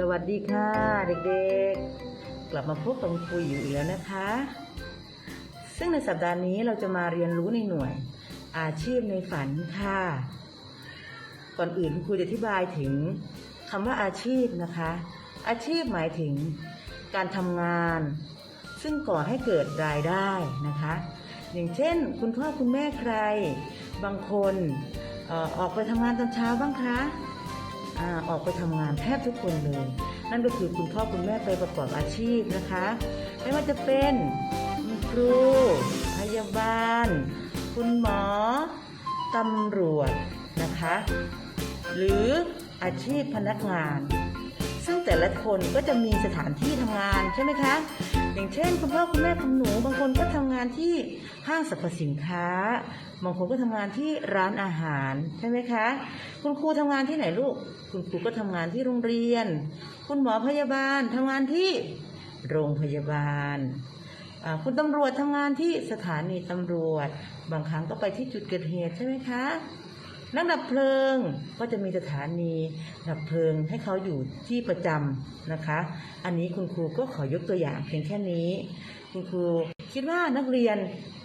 สวัสดีค่ะเด็กๆ กลับมาพบกับคุณครูอยู่อีกแล้วนะคะ ซึ่งในสัปดาห์นี้เราจะมาเรียนรู้ในหน่วย อาชีพในฝันค่ะ ก่อนอื่นคุณครูจะอธิบายถึงคำว่าอาชีพนะคะ อาชีพหมายถึงการทำงาน ซึ่งก่อให้เกิดรายได้นะคะ อย่างเช่น คุณพ่อคุณแม่ใคร บางคนออออกไปทำงานตอนเช้าบ้างคะ ออกไปทำงานแทบทุกคนเลย นั่นก็คือคุณพ่อคุณแม่ไปประกอบอาชีพนะคะ ไม่ว่าจะเป็นคุณครู พยาบาล คุณหมอตำรวจนะคะ หรืออาชีพพนักงาน ซึ่งแต่ละคนก็จะมีสถานที่ทำงานใช่ไหมคะ อย่างเช่นคุณพ่อคุณแม่คุณหนู บางคนก็ทำงานที่ห้างสรรพสินค้า บางคนก็ทำงานที่ร้านอาหารใช่ไหมคะ คุณครูทำงานที่ไหนลูก คุณครูก็ทำงานที่โรงเรียน คุณหมอพยาบาลทำงานที่โรงพยาบาลคุณตำรวจทำงานที่สถานีตำรวจ บางครั้งก็ไปที่จุดเกิดเหตุใช่ไหมคะ นักดับเพลิงก็จะมีสถานีดับเพลิงให้เขาอยู่ที่ประจำนะคะ อันนี้คุณครูก็ขอยกตัวอย่างเพียงแค่นี้ คุณครูคิดว่านักเรียน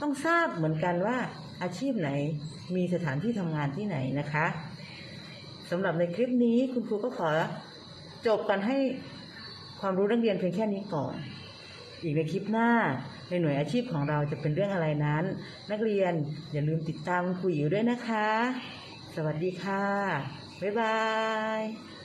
ต้องทราบเหมือนกันว่าอาชีพไหนมีสถานที่ทำงานที่ไหนนะคะสำหรับในคลิปนี้คุณครูก็ขอจบกันให้ความรู้นักเรียนเพียงแค่นี้ก่อน อีกในคลิปหน้าในหน่วยอาชีพของเราจะเป็นเรื่องอะไรนั้น นักเรียนอย่าลืมติดตามคุณครูอิ๋วด้วยนะคะ สวัสดีค่ะ บ๊ายบาย